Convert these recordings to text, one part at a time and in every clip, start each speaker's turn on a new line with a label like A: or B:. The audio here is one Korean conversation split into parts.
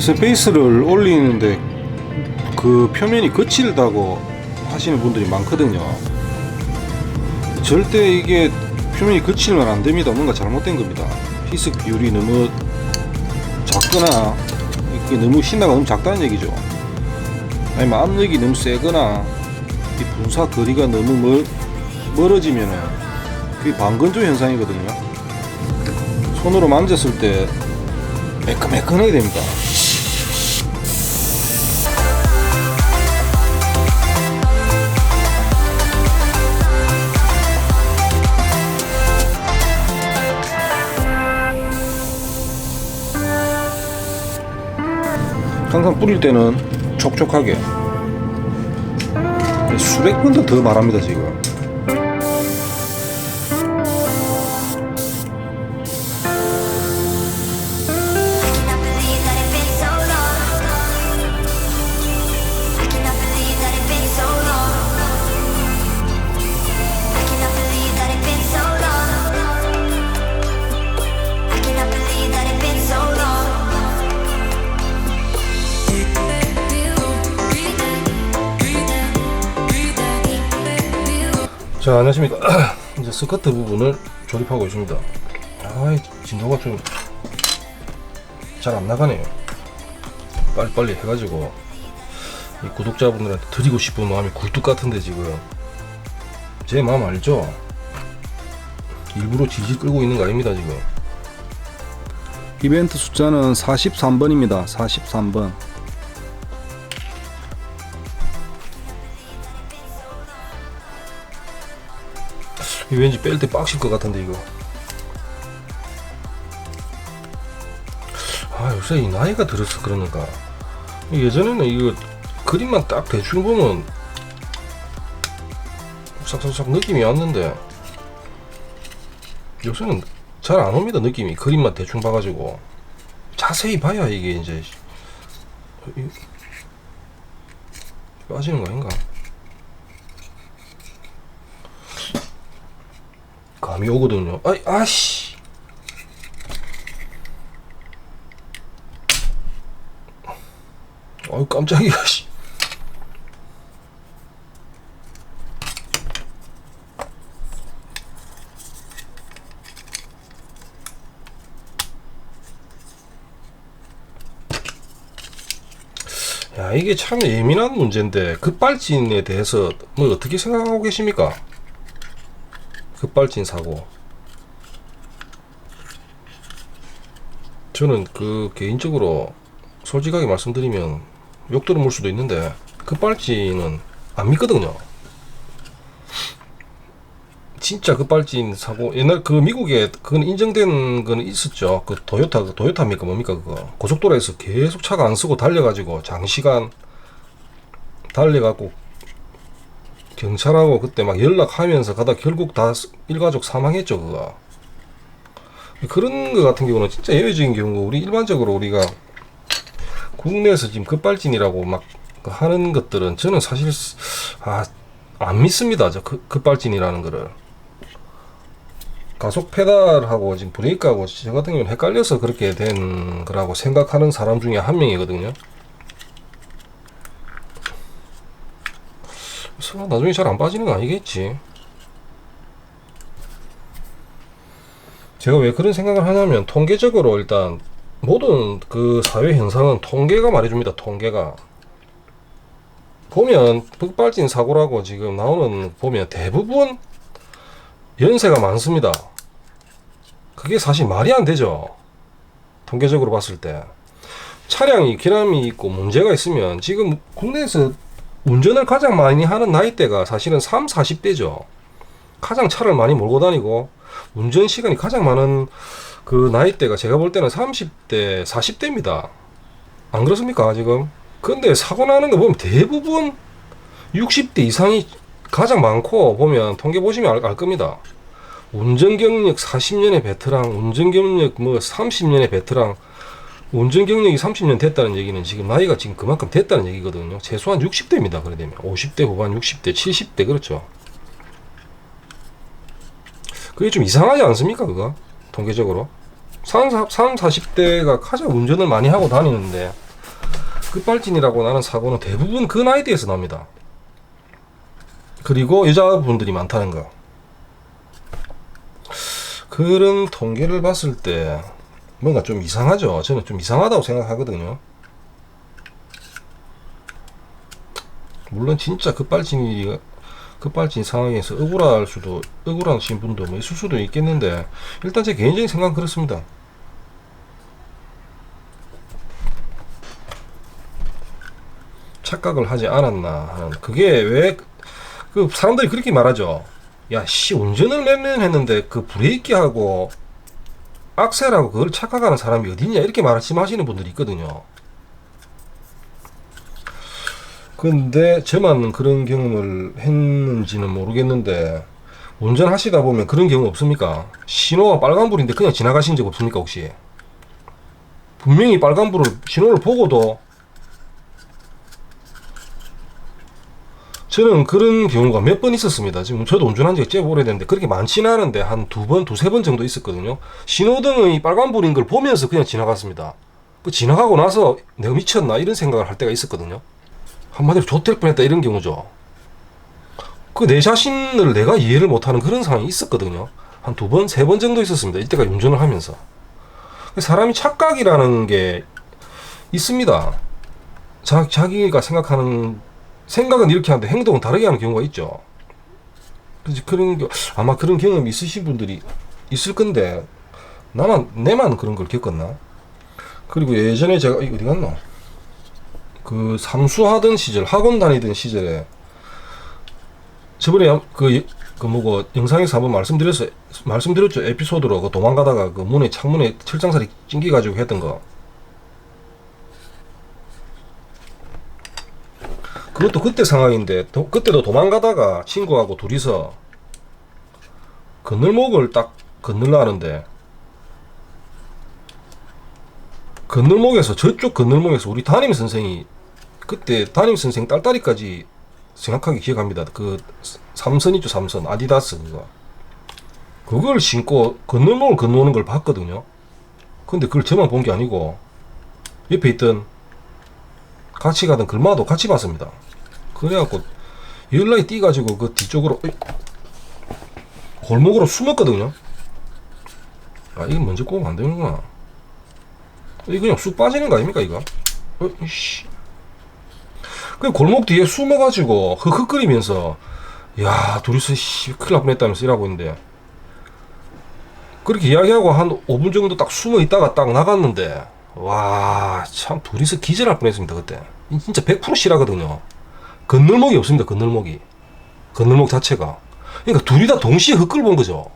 A: 이 스페이스를 올리는데 그 표면이 거칠다고 하시는 분들이 많거든요. 절대 이게 표면이 거치면 안 됩니다. 뭔가 잘못된 겁니다. 희석 비율이 너무 작거나 이게 너무 신나가 너무 작다는 얘기죠. 아니면 압력이 너무 세거나 이 분사 거리가 너무 멀, 멀어지면은 그게 반건조 현상이거든요. 손으로 만졌을 때 매끈매끈하게 됩니다. 항상 뿌릴 때는 촉촉하게. 수백 번도 더 말합니다 지금 자 안녕하십니까. 이제 스커트 부분을 조립하고 있습니다. 아 진도가 좀 잘 안 나가네요. 빨리빨리 해가지고 이 구독자분들한테 드리고 싶은 마음이 굴뚝 같은데 지금. 제 마음 알죠? 일부러 질질 끌고 있는 거 아닙니다 지금. 이벤트 숫자는 43번입니다. 43번 왠지 뺄 때 빡실 것 같은데 이거. 아 요새 이 나이가 들어서 그러는가 예전에는 이거 그림만 딱 대충 보면 싹싹싹 느낌이 왔는데 요새는 잘 안 옵니다 느낌이. 그림만 대충 봐가지고. 자세히 봐야 이게 이제 이- 빠지는 거 아닌가 감이 오거든요. 아이, 아씨. 아유, 깜짝이야, 씨. 야, 이게 참 예민한 문제인데, 급발진에 대해서 뭐 어떻게 생각하고 계십니까? 급발진 사고. 저는 그 개인적으로 솔직하게 말씀드리면 욕 들어물 수도 있는데 급발진은 안 믿거든요. 진짜 급발진 사고 옛날 그 미국에 그건 인정된 거는 있었죠. 그 도요타 그 도요타입니까 뭡니까 그거 고속도로에서 계속 차가 안 쓰고 달려가지고 장시간 달려갖고 경찰하고 그때 막 연락하면서 가다 결국 다 일가족 사망했죠 그거 그런 거 같은 경우는 진짜 예외적인 경우. 우리 일반적으로 우리가 국내에서 지금 급발진이라고 막 하는 것들은 저는 사실 아, 안 믿습니다 저 급- 급발진이라는 거를. 가속 페달하고 지금 브레이크하고 저 같은 경우는 헷갈려서 그렇게 된 거라고 생각하는 사람 중에 한 명이거든요 설마 나중에 잘 안 빠지는 거 아니겠지? 제가 왜 그런 생각을 하냐면 통계적으로 일단 모든 그 사회 현상은 통계가 말해줍니다. 통계가 보면 급발진 사고라고 지금 나오는 보면 대부분 연세가 많습니다. 그게 사실 말이 안 되죠. 통계적으로 봤을 때. 차량이 기람이 있고 문제가 있으면 지금 국내에서 운전을 가장 많이 하는 나이대가 사실은 3, 40대죠. 가장 차를 많이 몰고 다니고 운전 시간이 가장 많은 그 나이대가 제가 볼 때는 30대, 40대입니다. 안 그렇습니까, 지금? 근데 사고 나는 거 보면 대부분 60대 이상이 가장 많고 보면 통계 보시면 알, 알 겁니다. 운전 경력 40년의 베테랑, 운전 경력 뭐 30년의 베테랑, 운전 경력이 30년 됐다는 얘기는 지금 나이가 지금 그만큼 됐다는 얘기거든요. 최소한 60대입니다. 그래 되면 50대 후반, 60대, 70대 그렇죠. 그게 좀 이상하지 않습니까? 그거 통계적으로 30, 40대가 가장 운전을 많이 하고 다니는데 급발진이라고 나는 사고는 대부분 그 나이대에서 납니다. 그리고 여자분들이 많다는 거. 그런 통계를 봤을 때 뭔가 좀 이상하죠. 저는 좀 이상하다고 생각하거든요. 물론 진짜 급발진이 급발진 상황에서 억울할 수도 억울하신 분도 뭐 있을 수도 있겠는데 일단 제 개인적인 생각은 그렇습니다. 착각을 하지 않았나 하는 그게 왜 그 사람들이 그렇게 말하죠. 야, 씨, 운전을 몇 년 했는데 그 브레이크하고 악셀하고 그걸 착각하는 사람이 어딨냐 이렇게 말씀하시는 분들이 있거든요. 근데 저만 그런 경험을 했는지는 모르겠는데 운전하시다 보면 그런 경우 없습니까? 신호가 빨간불인데 그냥 지나가신 적 없습니까 혹시? 분명히 빨간불을 신호를 보고도 저는 그런 경우가 몇 번 있었습니다. 지금 저도 운전한 지가 꽤 오래됐는데 그렇게 많지는 않은데 한 두 번, 두세 번 정도 있었거든요. 신호등이 빨간불인 걸 보면서 그냥 지나갔습니다. 그 지나가고 나서 내가 미쳤나 이런 생각을 할 때가 있었거든요. 한마디로 좆될 뻔했다 이런 경우죠. 그 내 자신을 내가 이해를 못하는 그런 상황이 있었거든요. 한 두 번, 세 번 정도 있었습니다. 이때가 운전을 하면서. 사람이 착각이라는 게 있습니다. 자, 자기가 생각하는 생각은 이렇게 하는데 행동은 다르게 하는 경우가 있죠. 그래서 그런 게 아마 그런 경험이 있으신 분들이 있을 건데 나만 내만 그런 걸 겪었나? 그리고 예전에 제가 어디 갔나? 그 삼수하던 시절 학원 다니던 시절에 저번에 그, 그 뭐고 영상에서 한번 말씀드렸어 말씀드렸죠 에피소드로 그 도망가다가 그 문에 창문에 철장살이 찡겨 가지고 했던 거 그것도 그때 상황인데 도- 그때도 도망가다가 친구하고 둘이서 건널목을 딱 건널라는데 건널목에서 저쪽 건널목에서 우리 담임 선생이 그때 담임 선생 딸딸이까지 정확하게 기억합니다. 그 삼선 있죠 삼선 아디다스 그거 그걸 신고 건널목을 건너오는 걸 봤거든요. 근데 그걸 저만 본 게 아니고 옆에 있던 같이 가던 글마도 같이 봤습니다. 그래갖고 연락이 뛰가지고 그 뒤쪽으로 어이, 골목으로 숨었거든요. 아 이거 먼저 꼬면 안 되는구나. 이거 그냥 쑥 빠지는 거 아닙니까 이거? 어, 이씨. 그 골목 뒤에 숨어가지고 흑흑거리면서 야 둘이서 씨 큰일 날 뻔했다면서 이러고 있는데 그렇게 이야기하고 한 5분 정도 딱 숨어 있다가 딱 나갔는데 와 참 둘이서 기절할 뻔했습니다 그때 진짜 100% 실하거든요 건널목이 없습니다 건널목이. 건널목 자체가. 그러니까 둘이 다 동시에 흑을 본 거죠.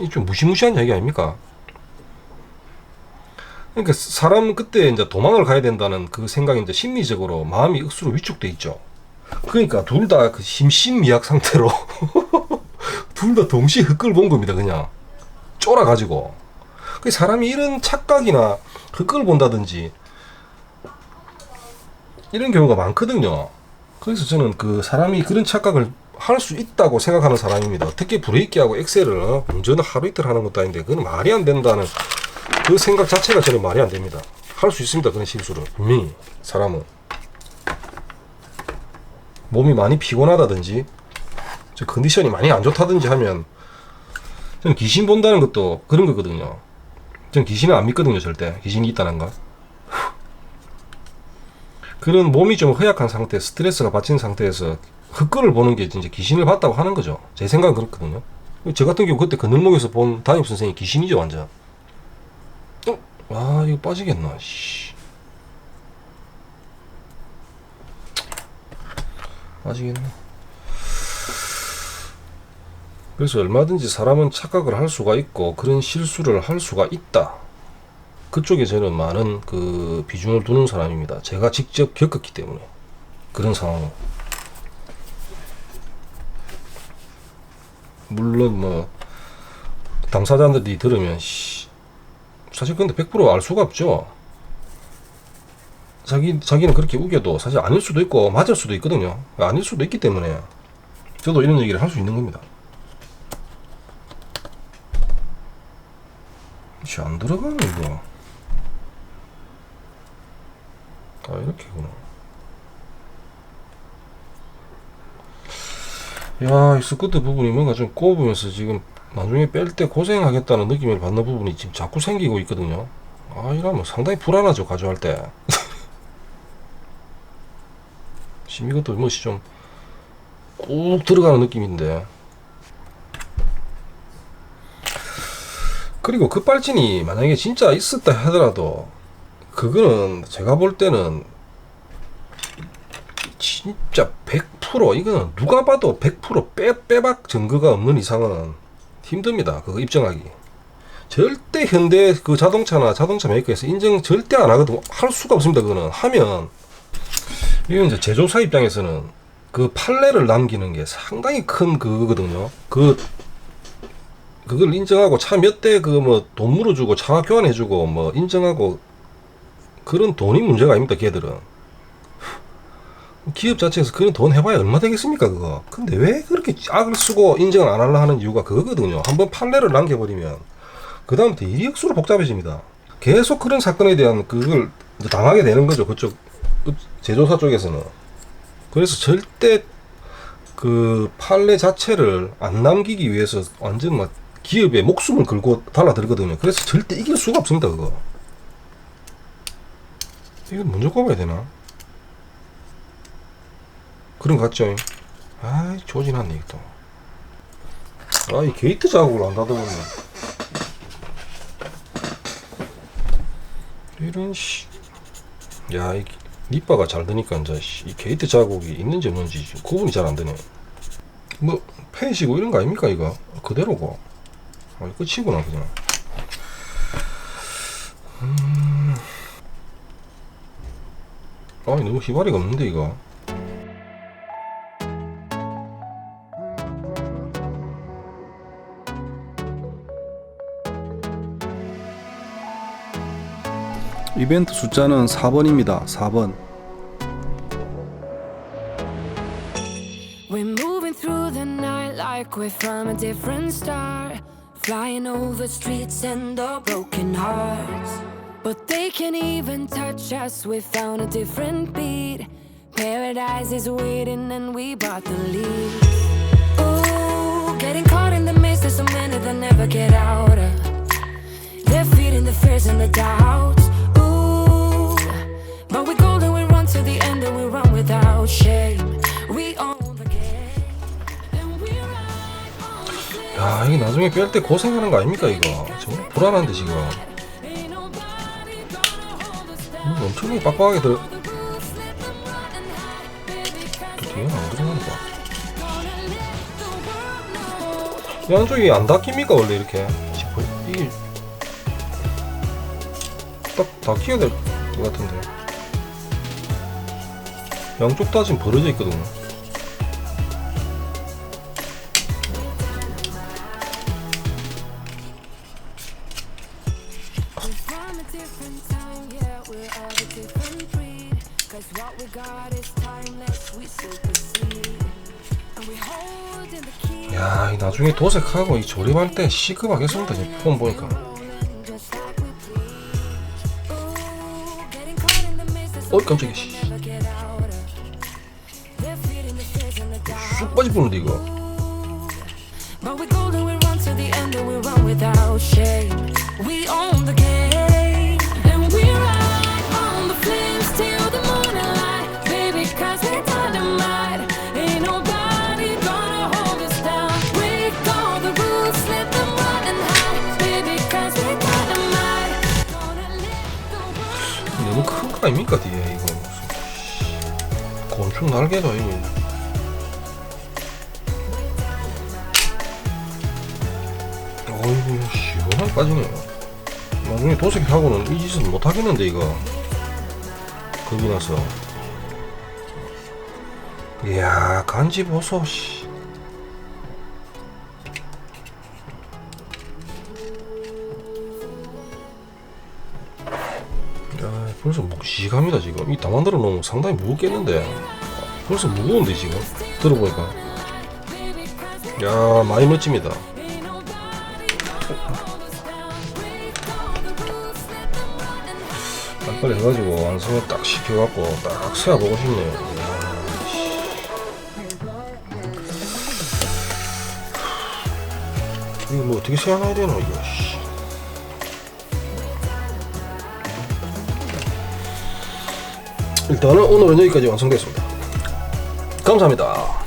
A: 이좀 무시무시한 이야기 아닙니까? 그러니까 사람 그때 이제 도망을 가야 된다는 그 생각이 이제 심리적으로 마음이 억수로 위축돼 있죠. 그러니까 둘 다 그 심신미약 상태로 둘 다 동시에 흑을 본 겁니다 그냥. 쫄아가지고. 그 사람이 이런 착각이나 흑을 본다든지 이런 경우가 많거든요. 그래서 저는 그 사람이 그런 착각을 할 수 있다고 생각하는 사람입니다. 특히 브레이크하고 엑셀을 어, 운전을 하루 이틀 하는 것도 아닌데 그건 말이 안 된다는 그 생각 자체가 저는 말이 안 됩니다. 할 수 있습니다. 그런 실수를 분명히 사람은 몸이 많이 피곤하다든지 저 컨디션이 많이 안 좋다든지 하면 저는 귀신 본다는 것도 그런 거거든요. 전 귀신을 안 믿거든요, 절대. 귀신이 있다는 거. 그런 몸이 좀 허약한 상태, 스트레스가 받친 상태에서 흑거를 보는 게 이제 귀신을 봤다고 하는 거죠. 제 생각은 그렇거든요. 저 같은 경우 그때 그늘목에서 본 담임 선생이 귀신이죠 완전. 어? 아 이거 빠지겠나? 씨. 빠지겠나? 그래서 얼마든지 사람은 착각을 할 수가 있고 그런 실수를 할 수가 있다. 그쪽에 저는 많은 그 비중을 두는 사람입니다. 제가 직접 겪었기 때문에 그런 상황을. 물론 뭐 당사자들이 들으면 씨, 사실 근데 100%알 수가 없죠. 자기 자기는 그렇게 우겨도 사실 아닐 수도 있고 맞을 수도 있거든요. 아닐 수도 있기 때문에 저도 이런 얘기를 할 수 있는 겁니다. 씨, 안 들어가네 이거. 아 이렇게구나. 야, 이 스커트 부분이 뭔가 좀 꼽으면서 지금 나중에 뺄 때 고생하겠다는 느낌을 받는 부분이 지금 자꾸 생기고 있거든요. 아, 이러면 상당히 불안하죠, 가져갈 때. 지금 이것도 뭐시 좀꾹 들어가는 느낌인데. 그리고 그 빨진이 만약에 진짜 있었다 하더라도, 그거는 제가 볼 때는 진짜 100% 이거는 누가 봐도 100% 빼, 빼박 증거가 없는 이상은 힘듭니다. 그거 입증하기. 절대 현대 그 자동차나 자동차 메이커에서 인정 절대 안 하거든. 할 수가 없습니다. 그거는 하면 이건 이제 제조사 입장에서는 그 판례를 남기는 게 상당히 큰 그거거든요. 그 그걸 인정하고 차 몇 대 그 뭐 돈 물어주고 차 교환해주고 뭐 인정하고 그런 돈이 문제가 아닙니다. 걔들은. 기업 자체에서 그런 돈 해봐야 얼마 되겠습니까 그거? 근데 왜 그렇게 악을 쓰고 인정을 안 하려 하는 이유가 그거거든요. 한번 판례를 남겨버리면. 그 다음부터 일이 억수로 복잡해집니다. 계속 그런 사건에 대한 그걸 당하게 되는 거죠 그쪽 그 제조사 쪽에서는. 그래서 절대 그 판례 자체를 안 남기기 위해서 완전 막 기업의 목숨을 걸고 달라들거든요. 그래서 절대 이길 수가 없습니다 그거 이건 먼저 꼽아야 되나? 그런 것 같죠? 아이, 조진하네, 이거 또. 아, 이 게이트 작업을 안 닫아보네. 이런, 씨. 야, 이 니빠가 잘 되니까, 이제, 씨, 이 게이트 자국이 있는지 없는지 구분이 잘 안 되네. 뭐, 펜시고 이런 거 아닙니까, 이거? 그대로고. 아, 끝이구나, 그냥. 음. 아, 너무 희발이가 없는데, 이거.
B: 이벤트 숫자는 4번입니다. 4번.
C: We're moving through the night like we're from a different star. Flying over streets and the broken hearts. But they can't even touch us, we found a different beat. Paradise is waiting and we bought the lead. Ooh, getting caught in the mist, there's so many that never get out of. They're feeding the fears and the doubts. Ooh, but we're golden, we run to the end and we run without shame. We own the game, and we ride on the flame.
A: 야, 이게 나중에 뺄 때 고생하는 거 아닙니까, 이거? 정말 불안한데, 지금. 엄청나게 빡빡하게 들어.
C: The roof slip apart and hide, baby, 'cause
A: 뒤에 안 들어가는 거.
C: gonna let the world know.
A: 이 안쪽이 안 닫힙니까, 원래 이렇게? 이게. 딱 닫혀야 될 것 같은데. 양쪽 다 지금 벌어져 있거든요. 야, 이 나중에 도색하고 이 조립할 때 시급하겠습니다, 지금 폼 보니까. 어이, 깜짝이야, 씨. 쑥 빠지는데 이거.
C: But we golden, we run to the end and we run without shame. We own the game
A: 날개도 아니고. 어이구 시원하게 빠지네요 나중에 도색하고는 이 짓은 못하겠는데 이거. 겁이 나서. 이야 간지 보소 씨. 야, 벌써 묵직합니다 지금. 이 다 만들어 놓으면 상당히 무겁겠는데 벌써 무거운데 지금? 들어보니까. 야 많이 멋집니다. 빨리빨리 해가지고 완성을 딱 시켜갖고 딱 세워보고 싶네요. 이거 뭐 어떻게 세워놔야 되노 이거 씨. 일단은 오늘은 여기까지 완성됐습니다 감사합니다